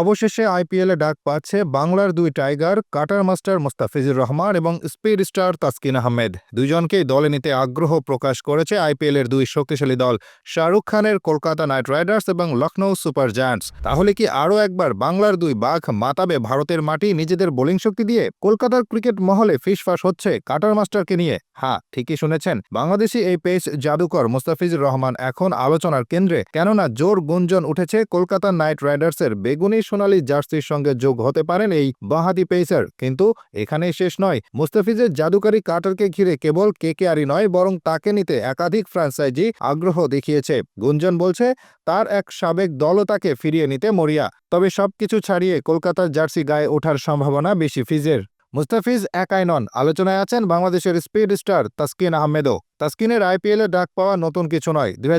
অবশেষে আইপিএলে ডাক পাচ্ছে বাংলার দুই tiger, cutter master Mustafizur Rahman এবং স্পিড স্টার তাসকিন আহমেদ। দুজনকেই দলে নিতে আগ্রহ প্রকাশ করেছে আইপিএলের দুই শক্তিশালী দল শাহরুখ খানের কলকাতা নাইট রাইডার্স এবং লখনৌ সুপার জায়ান্টস। তাহলে কি আরও একবার বাংলার দুই বাঘ মাতাবে ভারতের মাটি নিজেদের বোলিং শক্তি দিয়ে? কলকাতার ক্রিকেট মহলে ফিসফাস হচ্ছে কাটার মাস্টারকে নিয়ে। হ্যাঁ ঠিকই শুনেছেন, বাংলাদেশি এই পেস জাদুকর মোস্তাফিজুর রহমান এখন আলোচনার কেন্দ্রে। কেননা জোর গুঞ্জন উঠেছে কলকাতা নাইট রাইডার্সের বেগুনি সোনালি জার্সির সঙ্গে যোগ হতে পারেন এই বাহাতি পেসার। কিন্তু এখানেই শেষ নয়। মুস্তাফিজের জাদুকারী কাটারকে ঘিরে কেবল কেকেআরই নয়, বরং তাকে নিতে একাধিক ফ্র্যাঞ্চাইজি আগ্রহ দেখিয়েছে। গুঞ্জন বলছে, তার এক সাবেক দলও তাকে ফিরিয়ে নিতে মরিয়া। তবে সবকিছু ছাড়িয়ে কলকাতার জার্সি গায়ে ওঠার সম্ভাবনা বেশি ফিজের। মুস্তাফিজ একাই নন। আলোচনায় আছেন বাংলাদেশের স্পিড স্টার তাসকিন আহমেদও। তাসকিনের আইপিএলে ডাক পাওয়া নতুন কিছু নয়। দুই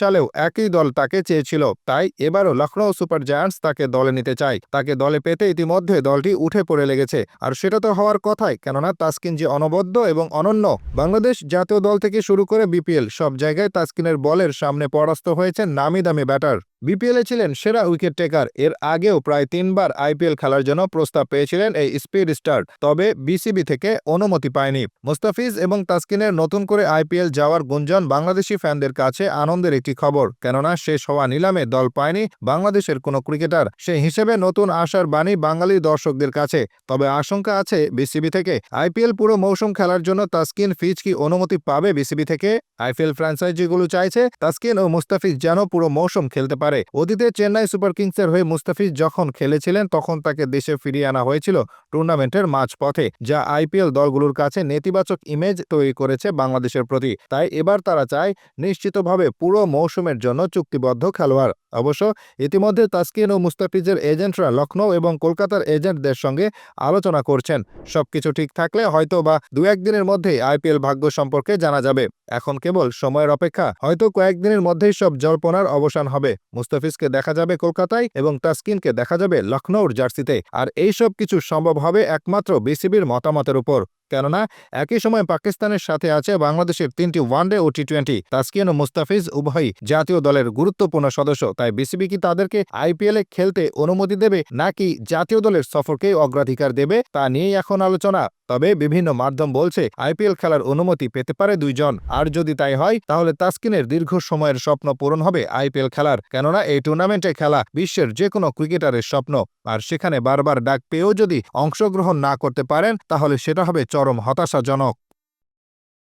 সালেও একই দল তাকে চেয়েছিল, তাই এবারও লখনৌ সুপার জায়ান্টস তাকে দলে নিতে চায়। তাকে দলে পেতে ইতিমধ্যে দলটি উঠে পড়ে লেগেছে। আর সেটা তো হওয়ার কথাই, কেননা তাসকিন যে অনবদ্য এবং অনন্য, বাংলাদেশ জাতীয় দল থেকে শুরু করে বিপিএল, সব জায়গায় তাসকিনের বলের সামনে পরাস্ত হয়েছে নামি দামি ব্যাটার। বিপিএলে ছিলেন সেরা উইকেট টেকার, এর আগেও প্রায় তিনবার আইপিএল খেলার জন্য প্রস্তাব পেয়েছিলেন এই স্পিড স্টার, তবে বিসিবি থেকে অনুমতি পায়নি। মুস্তাফিজ এবং তাসকিনের নতুন করে আইপিএল যাওয়ার গুঞ্জন বাংলাদেশি ফ্যানদের কাছে আনন্দের একটি খবর। কেননা, শেষ হওয়া নিলামে দল পায়নি বাংলাদেশের কোনো ক্রিকেটার। সে হিসেবে নতুন আশার বাণী বাঙালি দর্শকদের কাছে। তবে আশঙ্কা আছে বিসিবি থেকে। আইপিএল পুরো মৌসুম খেলার জন্য তাসকিন ফিজ কি অনুমতি পাবে বিসিবি থেকে? আইপিএল ফ্র্যাঞ্চাইজিগুলো চাইছে তাসকিন ও মুস্তাফিজ যেন পুরো মৌসুম খেলতে পারে। অতীতে চেন্নাই সুপার কিংসের হয়ে মুস্তাফিজ যখন খেলেছিলেন, তখন তাকে দেশে ফিরিয়ে আনা হয়েছিল। টুর্নামেন্টের মাঝপথে, যা আইপিএল দলগুলোর কাছে নেতিবাচক ইমেজ তৈরি করেছে বাংলাদেশের প্রতি। তাই এবার তারা চায় নিশ্চিতভাবে পুরো মৌসুমের জন্য চুক্তিবদ্ধ খেলোয়াড়। অবশ্য ইতিমধ্যে তাসকিন ও মুস্তাফিজের এজেন্টরা লখনৌ এবং কলকাতার এজেন্টদের সঙ্গে আলোচনা করছেন। সবকিছু ঠিক থাকলে হয়তো বা দু একদিনের মধ্যেই আইপিএল ভাগ্য সম্পর্কে জানা যাবে। এখন কেবল সময়ের অপেক্ষা, হয়তো কয়েকদিনের মধ্যেই সব জল্পনার অবসান হবে। মুস্তাফিজকে দেখা যাবে কলকাতায় এবং তাসকিনকে দেখা যাবে লখনৌর জার্সিতে। আর এই সব কিছু সম্ভব হবে একমাত্র বিসিবির মতামতের উপর কেননা, একই সময় পাকিস্তানের সাথে আছে বাংলাদেশের তিনটি ওয়ানডে ও টি টোয়েন্টি তাসকিন ও মুস্তাফিজ উভয়ই জাতীয় দলের গুরুত্বপূর্ণ সদস্য। তাই বিসিবি কি তাদেরকে আইপিএলে খেলতে অনুমতি দেবে, নাকি জাতীয় দলের সফরকেই অগ্রাধিকার দেবে, তা নিয়েই এখন আলোচনা। তবে বিভিন্ন মাধ্যম বলছে আইপিএল খেলার অনুমতি পেতে পারে দুইজন। আর যদি তাই হয়, তাহলে তাসকিনের দীর্ঘ সময়ের স্বপ্ন পূরণ হবে আইপিএল খেলার। কেননা, এই টুর্নামেন্টে খেলা বিশ্বের যে কোনো ক্রিকেটারের স্বপ্ন। আর সেখানে বারবার ডাক পেয়েও যদি অংশগ্রহণ না করতে পারেন, তাহলে সেটা হবে চরম হতাশাজনক।